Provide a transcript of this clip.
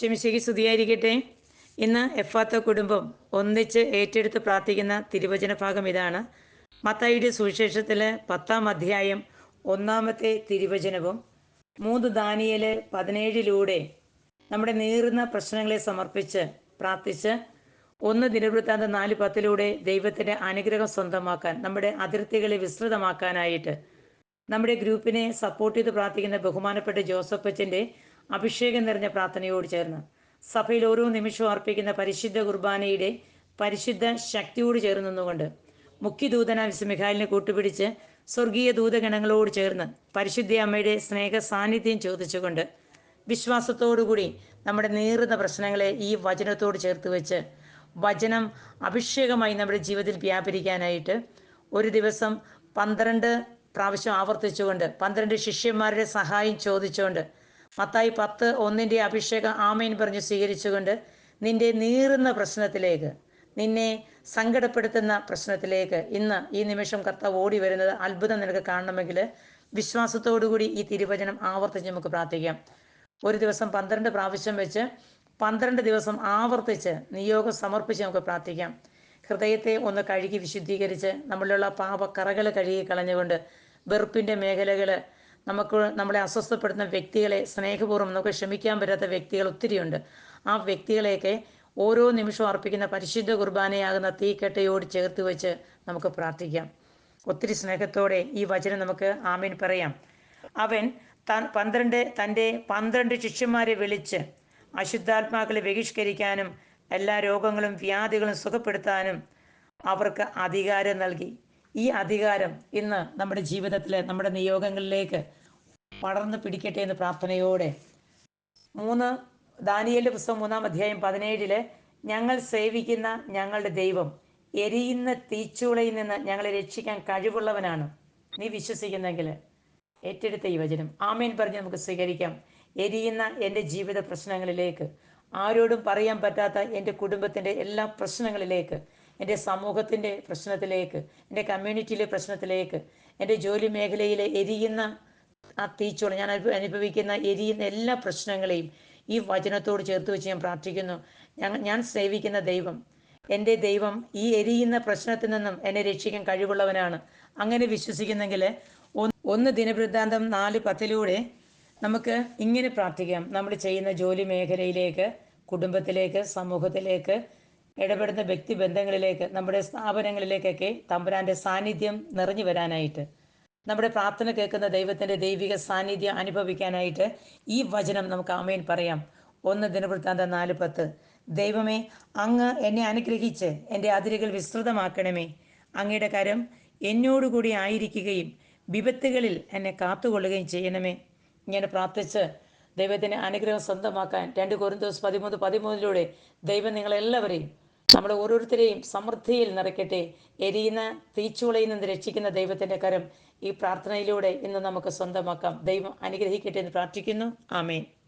ശമിശയ്ക്ക് സ്തുതിയായിരിക്കട്ടെ. ഇന്ന് എഫാത്ത കുടുംബം ഒന്നിച്ച് ഏറ്റെടുത്ത് പ്രാർത്ഥിക്കുന്ന തിരുവചന ഭാഗം ഇതാണ്. മത്തായിയുടെ സുവിശേഷത്തിലെ പത്താം അധ്യായം ഒന്നാമത്തെ തിരുവചനവും മൂന്ന് ദാനിയൽ പതിനേഴിലൂടെ നമ്മുടെ നീറുന്ന പ്രശ്നങ്ങളെ സമർപ്പിച്ച് പ്രാർത്ഥിച്ച് ഒന്ന് ദിനവൃത്താന്ത നാല് പത്തിലൂടെ ദൈവത്തിന്റെ അനുഗ്രഹം സ്വന്തമാക്കാൻ നമ്മുടെ അതിർത്തികളെ വിസ്തൃതമാക്കാനായിട്ട് നമ്മുടെ ഗ്രൂപ്പിനെ സപ്പോർട്ട് ചെയ്ത് പ്രാർത്ഥിക്കുന്ന ബഹുമാനപ്പെട്ട ജോസഫ് അച്ഛന്റെ അഭിഷേകം നിറഞ്ഞ പ്രാർത്ഥനയോട് ചേർന്ന് സഭയിൽ ഓരോ നിമിഷവും അർപ്പിക്കുന്ന പരിശുദ്ധ കുർബാനയുടെ പരിശുദ്ധ ശക്തിയോട് ചേർന്ന് നിന്നുകൊണ്ട് മുഖ്യദൂതന മിഖാലിനെ കൂട്ടുപിടിച്ച് സ്വർഗീയ ദൂതഗണങ്ങളോട് ചേർന്ന് പരിശുദ്ധ അമ്മയുടെ സ്നേഹ സാന്നിധ്യം ചോദിച്ചുകൊണ്ട് വിശ്വാസത്തോടുകൂടി നമ്മുടെ നേറുന്ന പ്രശ്നങ്ങളെ ഈ വചനത്തോട് ചേർത്ത് വെച്ച് വചനം അഭിഷേകമായി നമ്മുടെ ജീവിതത്തിൽ വ്യാപരിക്കാനായിട്ട് ഒരു ദിവസം പന്ത്രണ്ട് പ്രാവശ്യം ആവർത്തിച്ചുകൊണ്ട് പന്ത്രണ്ട് ശിഷ്യന്മാരുടെ സഹായം ചോദിച്ചുകൊണ്ട് മത്തായി പത്ത് ഒന്നിന്റെ അഭിഷേകം ആമേൻ പറഞ്ഞ് സ്വീകരിച്ചുകൊണ്ട് നിന്റെ നീറുന്ന പ്രശ്നത്തിലേക്ക് നിന്നെ സങ്കടപ്പെടുത്തുന്ന പ്രശ്നത്തിലേക്ക് ഇന്ന് ഈ നിമിഷം കർത്താവ് ഓടി വരുന്നത് അത്ഭുതം നിനക്ക് കാണണമെങ്കിൽ വിശ്വാസത്തോടുകൂടി ഈ തിരുവചനം ആവർത്തിച്ച് നമുക്ക് പ്രാർത്ഥിക്കാം. ഒരു ദിവസം പന്ത്രണ്ട് പ്രാവശ്യം വെച്ച് പന്ത്രണ്ട് ദിവസം ആവർത്തിച്ച് നിയോഗം സമർപ്പിച്ച് നമുക്ക് പ്രാർത്ഥിക്കാം. ഹൃദയത്തെ ഒന്ന് കഴുകി വിശുദ്ധീകരിച്ച് നമ്മളിലുള്ള പാപക്കറകൾ കഴുകി കളഞ്ഞുകൊണ്ട് വെറുപ്പിന്റെ മേഖലകൾ നമുക്ക് നമ്മളെ അസ്വസ്ഥപ്പെടുന്ന വ്യക്തികളെ സ്നേഹപൂർവം നമുക്ക് ക്ഷമിക്കാൻ പറ്റാത്ത വ്യക്തികൾ ഒത്തിരിയുണ്ട്. ആ വ്യക്തികളെയൊക്കെ ഓരോ നിമിഷവും അർപ്പിക്കുന്ന പരിശുദ്ധ കുർബാനയാകുന്ന തീക്കെട്ടയോട് ചേർത്ത് വെച്ച് നമുക്ക് പ്രാർത്ഥിക്കാം. ഒത്തിരി സ്നേഹത്തോടെ ഈ വചനം നമുക്ക് ആമീൻ പറയാം. അവൻ താൻ പന്ത്രണ്ട് തന്റെ പന്ത്രണ്ട് ശിഷ്യന്മാരെ വിളിച്ച് അശുദ്ധാത്മാക്കളെ ബഹിഷ്കരിക്കാനും എല്ലാ രോഗങ്ങളും വ്യാധികളും സുഖപ്പെടുത്താനും അവർക്ക് അധികാരം നൽകി. ഈ അധികാരം ഇന്ന് നമ്മുടെ ജീവിതത്തിൽ നമ്മുടെ നിയോഗങ്ങളിലേക്ക് പടർന്നു പിടിക്കട്ടെ എന്ന് പ്രാർത്ഥനയോടെ മൂന്ന് ദാനിയലിന്റെ പുസ്തകം മൂന്നാം അധ്യായം പതിനേഴിൽ ഞങ്ങൾ സേവിക്കുന്ന ഞങ്ങളുടെ ദൈവം എരിയുന്ന തീച്ചൂളയിൽ നിന്ന് ഞങ്ങളെ രക്ഷിക്കാൻ കഴിവുള്ളവനാണ്. നീ വിശ്വസിക്കുന്നെങ്കിൽ ഏറ്റെടുത്ത ഈ വചനം. ആമേൻ പറഞ്ഞ് നമുക്ക് സ്വീകരിക്കാം. എരിയുന്ന എന്റെ ജീവിത പ്രശ്നങ്ങളിലേക്ക് ആരോടും പറയാൻ പറ്റാത്ത എന്റെ കുടുംബത്തിന്റെ എല്ലാ പ്രശ്നങ്ങളിലേക്ക് എന്റെ സമൂഹത്തിന്റെ പ്രശ്നത്തിലേക്ക് എന്റെ കമ്മ്യൂണിറ്റിയിലെ പ്രശ്നത്തിലേക്ക് എന്റെ ജോലി മേഖലയിലെ എരിയുന്ന ആ തീച്ചോളം ഞാൻ അനുഭ- അനുഭവിക്കുന്ന എരിയുന്ന എല്ലാ പ്രശ്നങ്ങളെയും ഈ വചനത്തോട് ചേർത്ത് വെച്ച് ഞാൻ പ്രാർത്ഥിക്കുന്നു. ഞാൻ ഞാൻ സേവിക്കുന്ന ദൈവം എന്റെ ദൈവം ഈ എരിയുന്ന പ്രശ്നത്തിൽ നിന്നും എന്നെ രക്ഷിക്കാൻ കഴിവുള്ളവനാണ്. അങ്ങനെ വിശ്വസിക്കുന്നെങ്കിൽ ഒന്ന് ദിനവൃത്താന്തം നാല് പത്തിലൂടെ നമുക്ക് ഇങ്ങനെ പ്രാർത്ഥിക്കാം. നമ്മൾ ചെയ്യുന്ന ജോലി മേഖലയിലേക്ക് കുടുംബത്തിലേക്ക് സമൂഹത്തിലേക്ക് ഇടപെടുന്ന വ്യക്തി ബന്ധങ്ങളിലേക്ക് നമ്മുടെ സ്ഥാപനങ്ങളിലേക്കൊക്കെ തമ്പുരാന്റെ സാന്നിധ്യം നിറഞ്ഞു വരാനായിട്ട് നമ്മുടെ പ്രാർത്ഥന കേൾക്കുന്ന ദൈവത്തിന്റെ ദൈവിക സാന്നിധ്യം അനുഭവിക്കാനായിട്ട് ഈ വചനം നമുക്ക് ആമേൻ പറയാം. ഒന്ന് ദിനവൃത്താന്ത നാല് പത്ത്. ദൈവമേ അങ്ങ് എന്നെ അനുഗ്രഹിച്ച് എന്റെ അതിരുകൾ വിസ്തൃതമാക്കണമേ. അങ്ങയുടെ കരം എന്നോടുകൂടി ആയിരിക്കുകയും വിപത്തുകളിൽ എന്നെ കാത്തുകൊള്ളുകയും ചെയ്യണമേ. ഇങ്ങനെ പ്രാർത്ഥിച്ച് ദൈവത്തിന് അനുഗ്രഹം സ്വന്തമാക്കാൻ രണ്ട് കൊരിന്തോസ് പതിമൂന്ന് പതിമൂന്നിലൂടെ ദൈവം നിങ്ങളെല്ലാവരെയും നമ്മുടെ ഓരോരുത്തരെയും സമൃദ്ധിയിൽ നിറയ്ക്കട്ടെ. എരിയുന്ന തീച്ചുളയിൽ നിന്ന് രക്ഷിക്കുന്ന ദൈവത്തിന്റെ കരം ഈ പ്രാർത്ഥനയിലൂടെ ഇന്ന് നമുക്ക് സ്വന്തമാക്കാം. ദൈവം അനുഗ്രഹിക്കട്ടെ എന്ന് പ്രാർത്ഥിക്കുന്നു. ആമേൻ.